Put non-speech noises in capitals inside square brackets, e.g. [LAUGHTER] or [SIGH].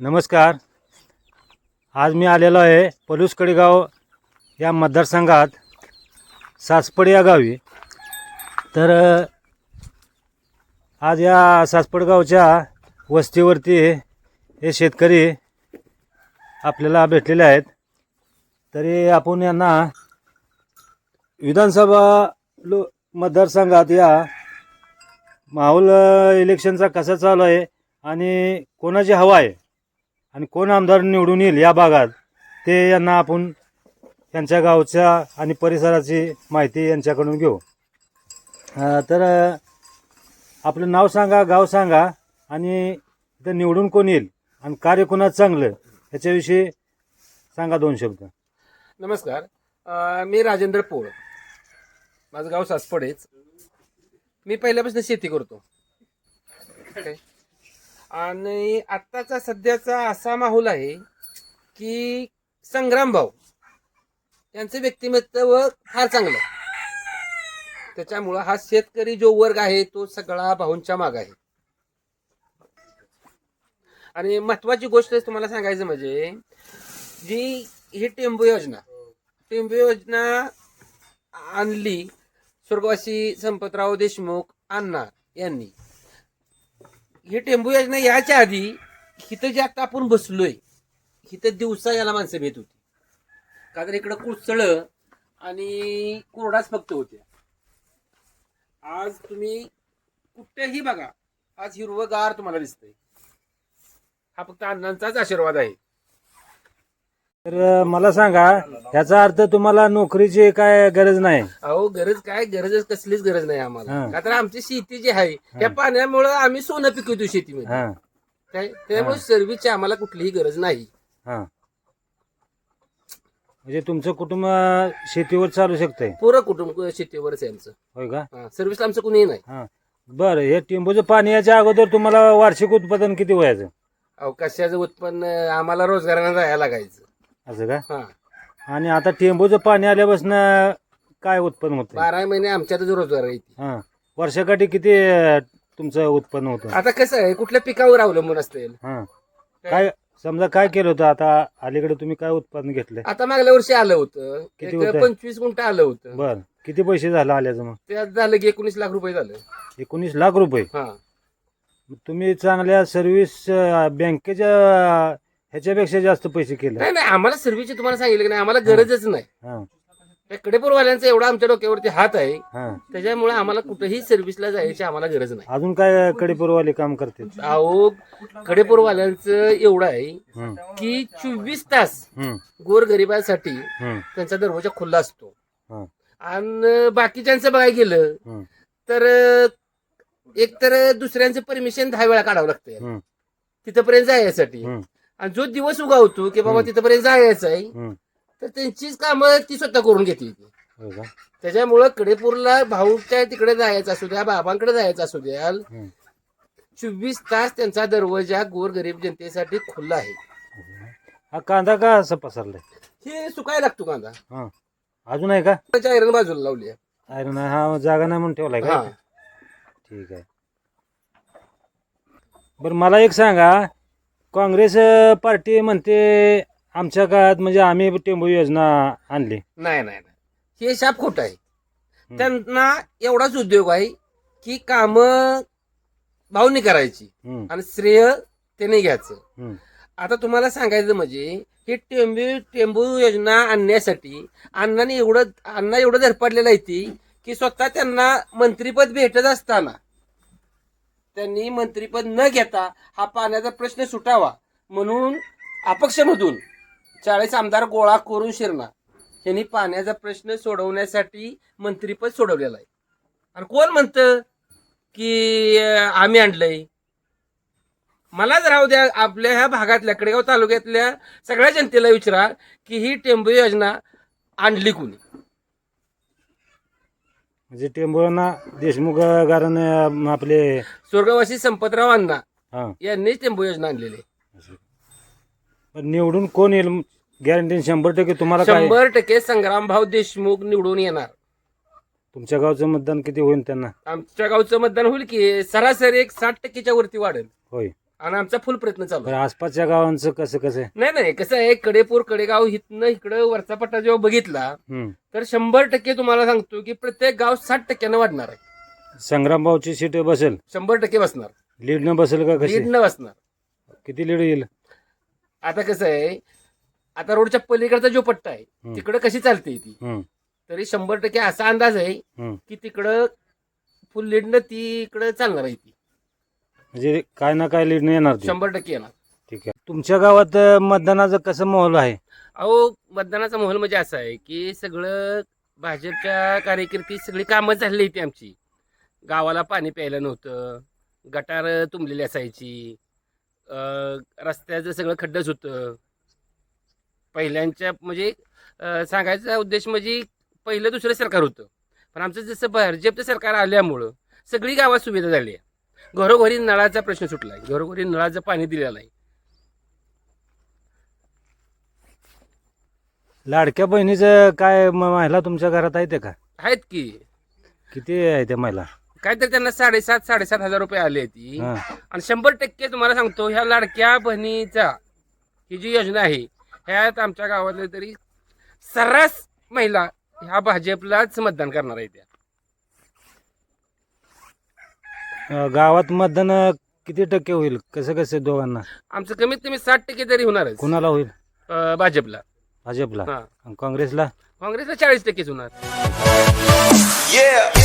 नमस्कार. आज मी आलेलो आहे पलूस कडेगाव या मतदारसंघात सासपड या गावी. तर आज या सासपडगावच्या वस्तीवरती हे शेतकरी आपल्याला भेटलेले आहेत. तरी आपण यांना विधानसभा लो मतदारसंघात या माहोल इलेक्शनचा कसा चालू आहे आणि कोणाची हवा आहे? आणि कोण आमदार निवडून येईल या भागात ते यांना आपण त्यांच्या गावच्या आणि परिसराची माहिती यांच्याकडून घेऊ. तर आपलं नाव सांगा गाव सांगा आणि इथं निवडून कोण येईल आणि कार्य कोणाचं चांगलं ह्याच्याविषयी सांगा दोन शब्द. नमस्कार. अं, मी राजेंद्र पोळ. माझं गाव सासपडेच. मी पहिल्यापासून शेती करतो. [LAUGHS] आणि आत्ताचा सध्याचा असा माहोल आहे की संग्राम भाऊ यांचं व्यक्तिमत्व फार चांगलं आहे. त्याच्यामुळं हा शेतकरी जो वर्ग आहे तो सगळा भाऊंच्या माग आहे आणि महत्वाची गोष्ट तुम्हाला सांगायचं म्हणजे जी ही टेंबू योजना टेंबू योजना आणली स्वर्गवासी संपतराव देशमुख अण्णा यांनी हे टेंबू योजना याच्या आधी इथं जे आता आपण बसलोय इथं दिवसा याला माणसं भेट होती. का तर इकडं कुसळ आणि कोरडाच फक्त होत्या. आज तुम्ही कुठेही बघा आज हिरवगार तुम्हाला दिसतंय. हा फक्त अण्णांचाच आशीर्वाद आहे. तर मला सांगा ह्याचा अर्थ तुम्हाला नोकरीची काय गरज नाही? अहो गरज काय? गरजच कसलीच गरज नाही आम्हाला. हा. का तर आमची शेती जी आहे त्या पाण्यामुळं आम्ही सोनं पिकवतो शेतीमध्ये. हां. काय? त्यामुळे सर्व्हिसची आम्हाला कुठलीही गरज नाही. हां. म्हणजे तुमचं कुटुंब शेतीवर चालू शकतंय? पुरं कुटुंब शेतीवरच आहे आमचं. होय का? हा, सर्व्हिसला आमचं कुणीही नाही. हां. बरं हे टिंबूचं पाणी याच्या अगोदर तुम्हाला वार्षिक उत्पादन किती व्हायचं अहो कशाचं उत्पन्न आम्हाला रोजगारानं जायला लागायचं. असं का? हा. आणि आता टेंबूचं पाणी आल्यापासून काय उत्पन्न होतं बारा महिने आमच्यातच रोजगार हां. वर्षाकाठी किती अ, तुमचं उत्पन्न होतं? आता कसं आहे कुठल्या पिकावर अवलंबून असते हां. काय समजा काय केलं होतं? आता अलीकडे तुम्ही काय उत्पादन घेतलं आता मागल्या वर्षी आलं होतं. किती एक होतं? पंचवीस गुंठ आलं होतं. बर. किती पैसे झालं आल्याचं मग? त्यात झालं की एकोणीस लाख रुपये झालं. एकोणीस लाख रुपये? हा. तुम्ही चांगल्या सर्व्हिस बँकेच्या ह्याच्यापेक्षा जास्त पैसे केले. नाही नाही आम्हाला सर्व्हिसची तुम्हाला सांगितलं की नाही आम्हाला गरजच नाही. हां. त्या कडेपूरवाल्यांचा एवढा आमच्या डोक्यावरती हात आहे. हां. त्याच्यामुळे आम्हाला कुठेही सर्व्हिसला जायची आम्हाला गरज नाही. अजून काय कडेपूरवाले काम करते अहो कडेपूरवाल्यांचं एवढं आहे की चोवीस तास हं, गोरगरिबासाठी त्यांचा दरवाजा खुला असतो. हं, आणि बाकीच्यांचं बघायला गेलं तर एक तर दुसऱ्यांचं परमिशन दहा वेळा काढावं लागतंय. हं, तिथपर्यंत जायसाठी. आणि जो दिवस उगावतो की बाबा. तिथपर्यंत जायचं आहे. तर त्यांचीच कामं ती स्वतः करून घेते होय का? त्याच्यामुळं कडेपूरला भाऊच्या तिकडे जायचं असू द्या बाबांकडे जायचं असू द्या हं. चोवीस तास त्यांचा दरवाजा गोरगरीब जनतेसाठी खुला आहे. हा कांदा का असं पसरलाय? हे सुकायला लागतो कांदा. अजून आहे का? त्याच्या आयरन बाजूला लावली नाही हा जागा नाही म्हणून ठेवलाय का? ठीक आहे. बरं मला एक सांगा काँग्रेस अ, पार्टी म्हणते आमच्या काळात म्हणजे आम्ही टेंबू योजना आणली. नाही नाही नाही. हे शाप खोट आहे. त्यांना एवढाच उद्योग आहे की काम भाऊनी करायची आणि श्रेय त्याने घ्यायचं. आता तुम्हाला सांगायचं म्हणजे ही टेंबू टेंबू योजना आणण्यासाठी अण्णाने एवढं अण्णा एवढं धरपडलेलं आहे ती की स्वतः त्यांना मंत्रीपद भेटत असताना त्यांनी मंत्रीपद न घेता हा पाण्याचा प्रश्न सुटावा म्हणून अपक्षमधून चाळीस आमदार गोळा करून शिरणार. यांनी पाण्याचा प्रश्न सोडवण्यासाठी मंत्रीपद सोडवलेलं आहे. आणि कोण म्हणतं की आम्ही आणलंय? मलाच राहू द्या आपल्या ह्या भागातल्या कडेगाव तालुक्यातल्या सगळ्या जनतेला विचारा की ही टेंबू योजना आणली कोणी? म्हणजे टेंबूना देशमुख कारण आपले स्वर्गवासी संपतराव अण्णा हां. यांनीच टेंबू योजना आणलेली आहे. पण निवडून कोण येईल? गॅरंटी शंभर टक्के तुम्हाला काय? शंभर टक्के संग्रामभाऊ देशमुख निवडून येणार. तुमच्या गावचं मतदान किती होईल त्यांना? आमच्या गावचं मतदान होईल की सरासरी एक साठ टक्केच्या वरती वाढेल. होय. आणि आमचा फुल प्रयत्न चालू आहे. बरं आसपासच्या गावांचं कसं कसं आहे नाही नाही कसं आहे कडेपूर कडेगाव इथनं इकडं वरचा पट्टा जेव्हा बघितला हम्म. तर शंभर टक्के तुम्हाला सांगतो की प्रत्येक गाव साठ टक्क्यानं वाढणार आहे संग्रामभाऊची सीट बसेल शंभर टक्के बसणार लीडनं बसेल का कशी लीड न बसणार किती लीड येईल आता कसं आहे आता रोडच्या पलीकडचा जो पट्टा आहे हम्म. तिकडं कशी चालते ती हम्म. तरी शंभर टक्के असा अंदाज आहे हम्म. की तिकडं फुल लीडनं ती इकडं चालणार आहे ती म्हणजे काय ना काय लीडनं येणार ते. शंभर टक्के येणार. ठीक आहे. तुमच्या गावात अं, मतदानाचं कसं माहोल आहे? अहो मतदानाचा माहोल म्हणजे असा आहे की सगळं भाजपच्या कार्यकर्ती सगळी कामं झालेली होती आमची. गावाला पाणी प्यायला नव्हतं गटार तुंबलेली असायची अं, रस्त्याचं सगळं खड्डच होतं. पहिल्यांच्या म्हणजे अं, सांगायचा उद्देश म्हणजे पहिलं दुसरं सरकार होतं. पण आमचं जसं भाजपचं सरकार आल्यामुळं सगळी गावात सुविधा झाली आहे. घरोघरी नळाचा प्रश्न सुटला आहे घरोघरी नळाचं पाणी दिलेलं आहे लाडक्या बहिणीचं काय म- महिला तुमच्या घरात आहे ते का? आहेत की. किती आहे त्या महिला? काहीतरी त्यांना साडेसात साडेसात हजार रुपये आले ती. हा. आणि शंभर टक्के तुम्हाला सांगतो ह्या लाडक्या बहिणीचा ही जी योजना आहे ह्यात आमच्या गावातल्या तरी सर्रास महिला ह्या भाजपलाच मतदान करणार आहे त्या. अं, गावात मतदान अं, किती टक्के होईल? कसं कसं दोघांना? आमचं कमीत कमी साठ टक्के तरी होणारच. कुणाला होईल? अं, भाजपला. भाजपला. हा. आणि काँग्रेसला? काँग्रेसला चाळीस टक्केच होणार. Yeah.